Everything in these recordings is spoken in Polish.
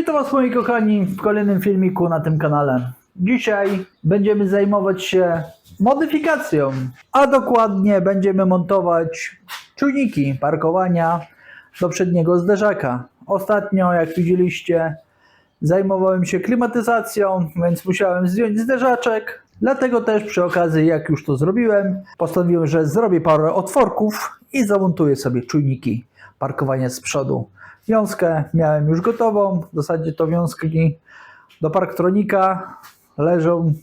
Witam Was moi kochani w kolejnym filmiku na tym kanale. Dzisiaj będziemy zajmować się modyfikacją, a dokładnie będziemy montować czujniki parkowania do przedniego zderzaka. Ostatnio, jak widzieliście, zajmowałem się klimatyzacją, więc musiałem zdjąć zderzaczek. Dlatego też przy okazji, jak już to zrobiłem, postanowiłem, że zrobię parę otworków i zamontuję sobie czujniki parkowania z przodu. Wiązkę miałem już gotową. W zasadzie to wiązki do Parktronika leżą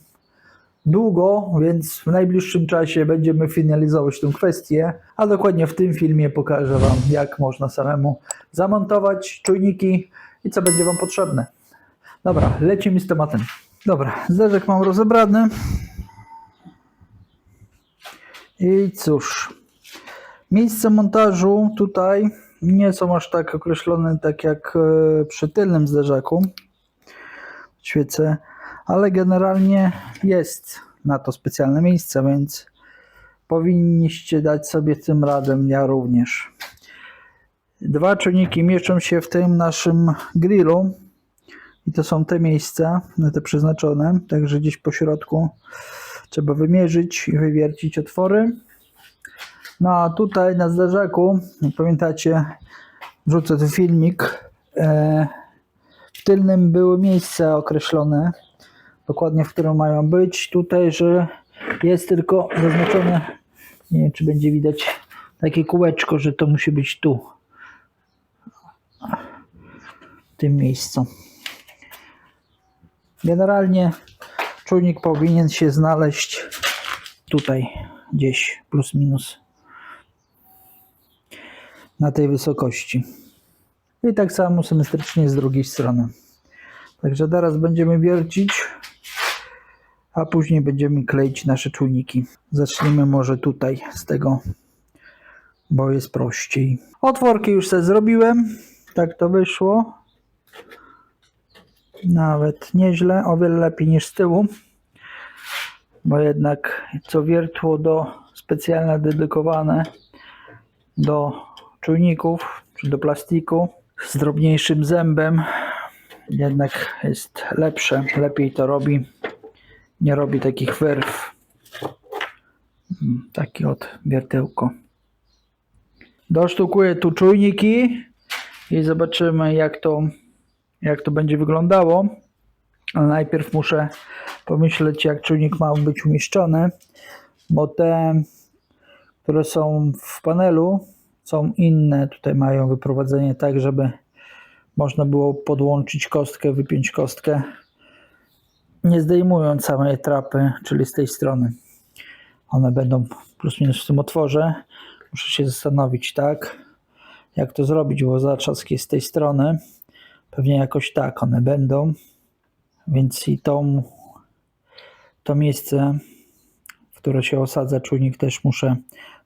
długo, więc w najbliższym czasie będziemy finalizować tę kwestię, a dokładnie w tym filmie pokażę Wam, jak można samemu zamontować czujniki i co będzie Wam potrzebne. Dobra, lecimy z tematem. Dobra, zderzek mam rozebrany. I cóż, miejsce montażu tutaj nie są aż tak określone tak jak e, przy tylnym zderzaku świecę, ale generalnie jest na to specjalne miejsce, więc powinniście dać sobie tym radę, ja również. Dwa czujniki mieszczą się w tym naszym grillu i to są te miejsca, te przeznaczone, także gdzieś po środku trzeba wymierzyć i wywiercić otwory. No a tutaj na zderzaku, pamiętacie, wrzucę tu filmik. E, w tylnym były miejsca określone, dokładnie w którym mają być. Tutaj, że jest tylko zaznaczone, nie wiem czy będzie widać, takie kółeczko, że to musi być tu. W tym miejscu. Generalnie czujnik powinien się znaleźć tutaj gdzieś plus minus na tej wysokości. I tak samo symetrycznie z drugiej strony. Także teraz będziemy wiercić, a później będziemy kleić nasze czujniki. Zaczniemy może tutaj z tego, bo jest prościej. Otworki już sobie zrobiłem. Tak to wyszło. Nawet nieźle, o wiele lepiej niż z tyłu. Bo jednak co wiertło do specjalne dedykowane do czujników czy do plastiku z drobniejszym zębem jednak jest lepsze, lepiej to robi. Nie robi takich wyrw. Mm, Taki od wiertełko. Dosztukuję tu czujniki i zobaczymy jak to, jak to będzie wyglądało. Ale najpierw muszę pomyśleć jak czujnik ma być umieszczony, bo te, które są w panelu są inne. Tutaj mają wyprowadzenie tak, żeby można było podłączyć kostkę, wypiąć kostkę, nie zdejmując samej trapy, czyli z tej strony. One będą plus minus w tym otworze. Muszę się zastanowić, tak, jak to zrobić, bo zaczask jest z tej strony. Pewnie jakoś tak one będą. Więc i tą, to miejsce, w które się osadza czujnik, też muszę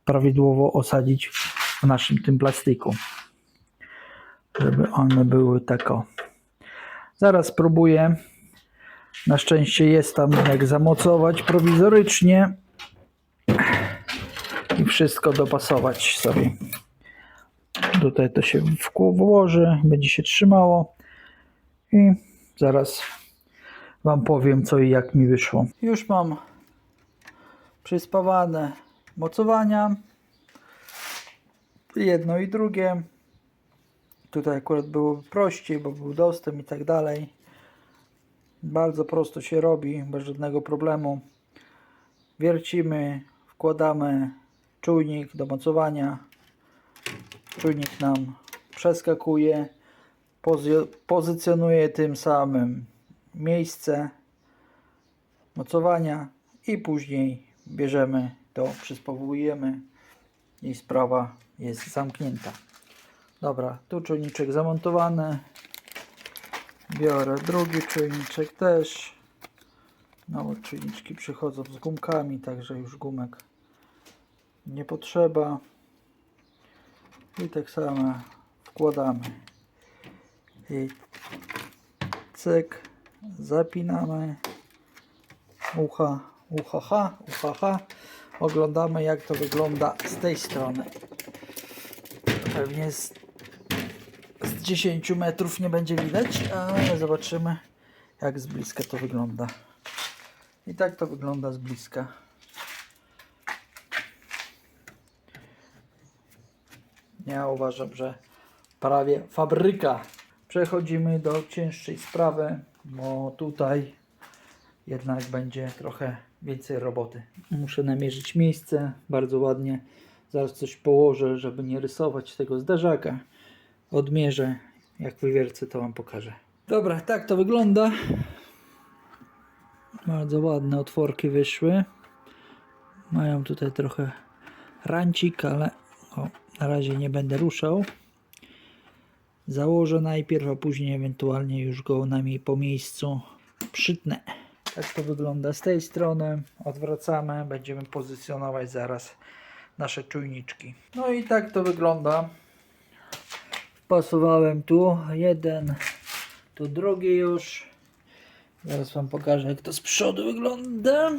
prawidłowo osadzić w naszym tym plastiku. Żeby one były tako. Zaraz spróbuję. Na szczęście jest tam jak zamocować prowizorycznie i wszystko dopasować sobie. Tutaj to się włoży, będzie się trzymało i zaraz Wam powiem co i jak mi wyszło. Już mam przyspawane mocowania. Jedno i drugie. Tutaj akurat było prościej, bo był dostęp i tak dalej. Bardzo prosto się robi, bez żadnego problemu. Wiercimy, wkładamy czujnik do mocowania. Czujnik nam przeskakuje, pozy- pozycjonuje tym samym miejsce mocowania i później bierzemy to, przyspowujemy i sprawa jest zamknięta. Dobra, tu czujniczek zamontowany. Biorę drugi czujniczek też. No czujniczki przychodzą z gumkami, także już gumek nie potrzeba. I tak samo wkładamy. I cyk, zapinamy. Ucha, ucha, ha, ucha, ha. Oglądamy jak to wygląda z tej strony. Pewnie z, z z 10 metrów nie będzie widać, ale zobaczymy jak z bliska to wygląda. I tak to wygląda z bliska. Ja uważam, że prawie fabryka. Przechodzimy do cięższej sprawy, bo tutaj jednak będzie trochę więcej roboty. Muszę namierzyć miejsce bardzo ładnie. Zaraz coś położę, żeby nie rysować tego zderzaka. Odmierzę. Jak wywiercę, to Wam pokażę. Dobra, tak to wygląda. Bardzo ładne otworki wyszły. Mają tutaj trochę rancik, ale o, na razie nie będę ruszał. Założę najpierw, a później ewentualnie już go nami po miejscu przytnę. Tak to wygląda z tej strony. Odwracamy, będziemy pozycjonować zaraz nasze czujniczki. No i tak to wygląda. Wpasowałem tu jeden, tu drugi już. Zaraz Wam pokażę jak to z przodu wygląda.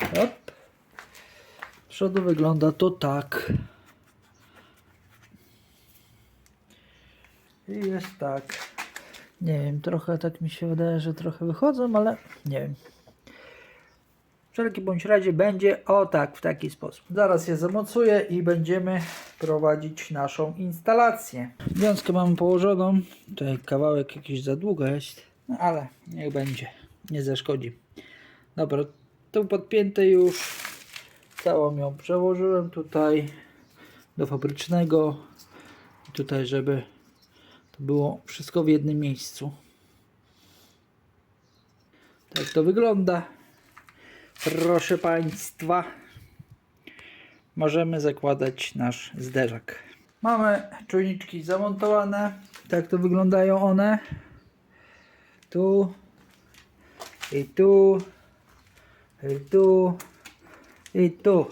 Hop. Z przodu wygląda to tak. I jest tak. Nie wiem, trochę tak mi się wydaje, że trochę wychodzą, ale nie wiem. W wszelkim bądź razie będzie o tak, w taki sposób. Zaraz je zamocuję i będziemy prowadzić naszą instalację. Wiązkę mamy położoną. Tutaj kawałek jakiś za długo jest, no ale niech będzie, nie zaszkodzi. Dobra, tu podpięte już. Całą ją przełożyłem tutaj do fabrycznego. Tutaj, żeby to było wszystko w jednym miejscu. Tak to wygląda. Proszę Państwa, możemy zakładać nasz zderzak. Mamy czujniczki zamontowane. Tak to wyglądają one. Tu i tu i tu i tu.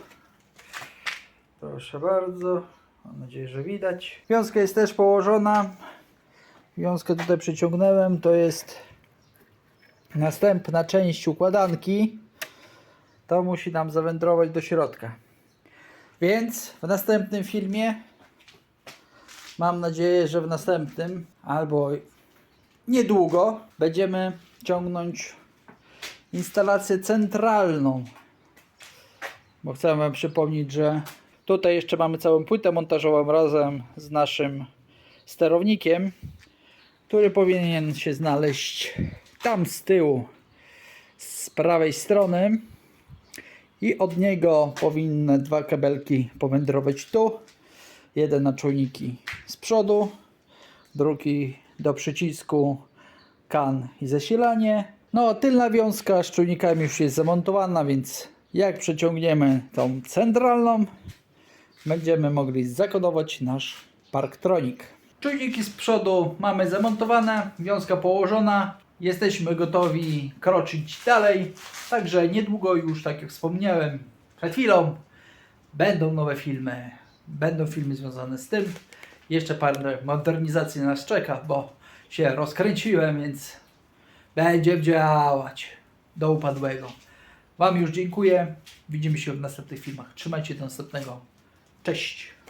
Proszę bardzo. Mam nadzieję, że widać. Wiązka jest też położona. Wiązkę tutaj przyciągnąłem. To jest następna część układanki. To musi nam zawędrować do środka. Więc w następnym filmie, mam nadzieję, że w następnym albo niedługo będziemy ciągnąć instalację centralną. Bo chcę Wam przypomnieć, że tutaj jeszcze mamy całą płytę montażową razem z naszym sterownikiem, który powinien się znaleźć tam z tyłu, z prawej strony. I od niego powinny dwa kabelki powędrować tu. Jeden na czujniki z przodu, drugi do przycisku kan i zasilanie. No, tylna wiązka z czujnikami już jest zamontowana, więc jak przeciągniemy tą centralną, będziemy mogli zakodować nasz Parktronik. Czujniki z przodu mamy zamontowane, wiązka położona. Jesteśmy gotowi kroczyć dalej. Także niedługo już, tak jak wspomniałem przed chwilą, będą nowe filmy. Będą filmy związane z tym. Jeszcze parę modernizacji nas czeka, bo się rozkręciłem, więc będzie działać do upadłego. Wam już dziękuję. Widzimy się w następnych filmach. Trzymajcie do następnego. Cześć.